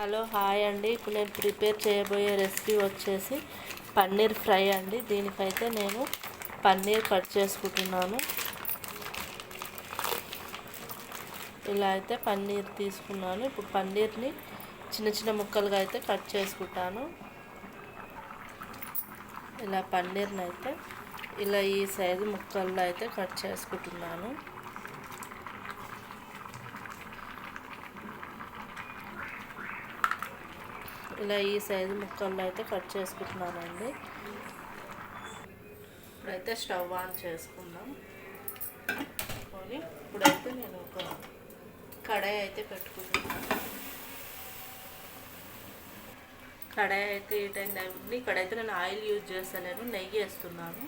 Hello hi అండి. ఇప్పుడు నేను ప్రిపేర్ చేయబోయే రెసిపీ వచ్చేసి పన్నీర్ ఫ్రై అండి. దీనికైతే నేను పన్నీర్ కట్ చేసుకుంటున్నాను. ఇలా అయితే పన్నీర్ తీసుకున్నాను. ఇప్పుడు పన్నీర్ని చిన్న చిన్న ముక్కలుగా అయితే కట్ చేసుకుంటాను. ఇలా పన్నీర్ని అయితే ఇలా ఈ సైజు ముక్కల్లో అయితే కట్ చేసుకుంటున్నాను. ఇలా ఈ సైజు ముక్కల్లో అయితే కట్ చేసుకుంటున్నానండి. ఇప్పుడైతే స్టవ్ ఆన్ చేసుకుందాం. కొని ఇప్పుడైతే నేను ఒక కడాయి అయితే పెట్టుకుంటున్నాను. కడాయి అయితే ఈ టైం ఇక్కడైతే నేను ఆయిల్ యూజ్ చేస్తాను. నెయ్యి వేస్తున్నాను.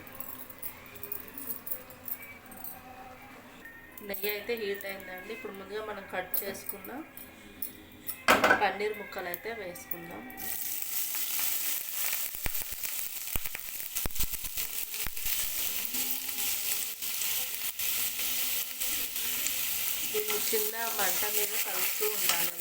నెయ్యి అయితే హీట్ అయిందండి. ఇప్పుడు ముందుగా మనం కట్ చేసుకున్న పన్నీర్ ముక్కలు అయితే వేసుకుందాం. దీన్ని చిన్న మంట మీద కలుపుతూ ఉండాలి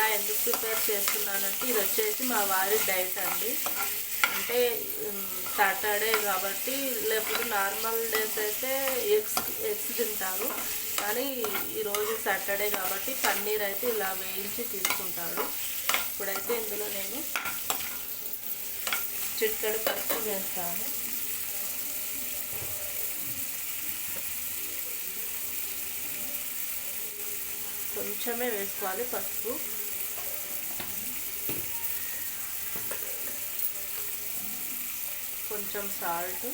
ఇలా ఎందుకు ప్రిపేర్ చేస్తున్నానంటే ఇది వచ్చేసి మా వారి డైట్ అండి. అంటే సాటర్డే కాబట్టి లేకపోతే నార్మల్ డేస్ అయితే ఎగ్స్ ఎగ్స్ తింటారు. కానీ ఈరోజు సాటర్డే కాబట్టి పన్నీర్ అయితే ఇలా వేయించి తీసుకుంటాడు ఇప్పుడైతే ఇందులో నేను చిక్కడి పసుపు వేస్తాను. కొంచెమే వేసుకోవాలి పసుపు. కొంచెం సాల్ట్.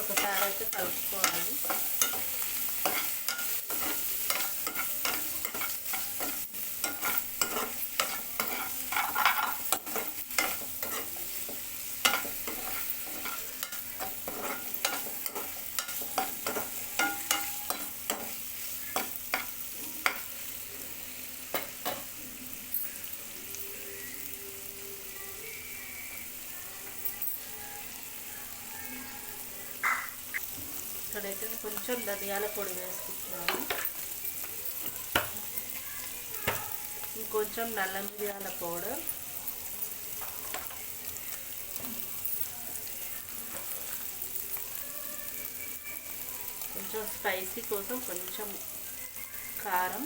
ఒకసారి అయితే కలుపుకోవాలి. ఇక్కడైతే కొంచెం ధనియాల పొడి వేసుకుంటున్నాను. ఇంకొంచెం నల్ల మిరియాల పౌడర్. కొంచెం స్పైసీ కోసం కొంచెం కారం.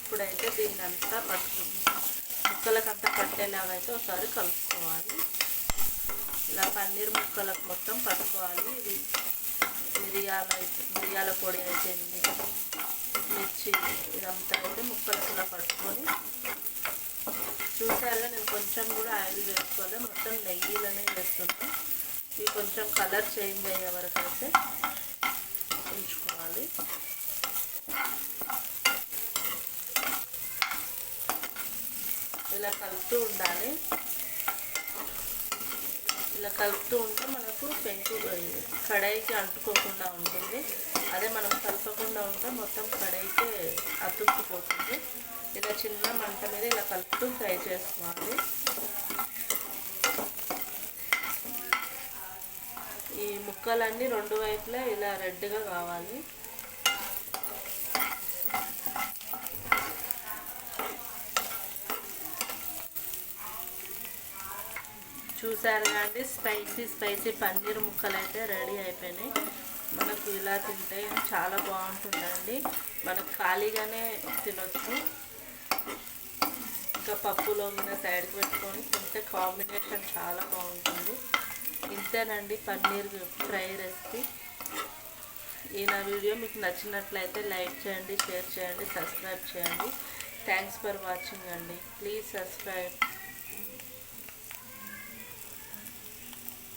ఇప్పుడైతే దీన్ని అంతా పట్టుకుని ముక్కలకంతా పట్టేలాగా అయితే ఒకసారి కలుపుకోవాలి. ఇలా పన్నీర్ ముక్కలకు మొత్తం పట్టుకోవాలి. ఇది మిరియాల మిరియాల పొడి అయిపోయింది మిర్చి ఇదంతా అయితే ముక్కలకు ఇలా పట్టుకొని చూసారుగా నేను కొంచెం కూడా ఆయిల్ వేసుకోవాలి మొత్తం నెయ్యిలోనే వేస్తున్నాను ఇవి కొంచెం కలర్ చేంజ్ అయ్యే వరకు అయితే ఉంచుకోవాలి. ఇలా కలుపుతూ ఉండాలి. ఇలా కలుపుతూ ఉంటే మనకు పెంకు కడాయికి అంటుకోకుండా ఉంటుంది. అదే మనం కలపకుండా ఉంటే మొత్తం కడాయికి అతుక్కుపోతుంది. ఇలా చిన్న మంట మీద ఇలా కలుపుతూ ఫ్రై చేసుకోవాలి. ఈ ముక్కలన్నీ రెండు వైపులా ఇలా రెడ్గా కావాలి. చూసారు కానీ స్పైసీ స్పైసీ పన్నీర్ ముక్కలు అయితే రెడీ అయిపోయినాయి. మనకు ఇలా తింటే చాలా బాగుంటుందండి. మనకు ఖాళీగానే తినొచ్చు. ఇంకా పప్పులో గిన సైడ్కి పెట్టుకొని తింటే కాంబినేషన్ చాలా బాగుంటుంది. ఇంతేనండి పన్నీర్ ఫ్రై రెసిపీ. ఈ నా వీడియో మీకు నచ్చినట్లయితే లైక్ చేయండి షేర్ చేయండి సబ్స్క్రైబ్ చేయండి. థ్యాంక్స్ ఫర్ వాచింగ్ అండి. Please subscribe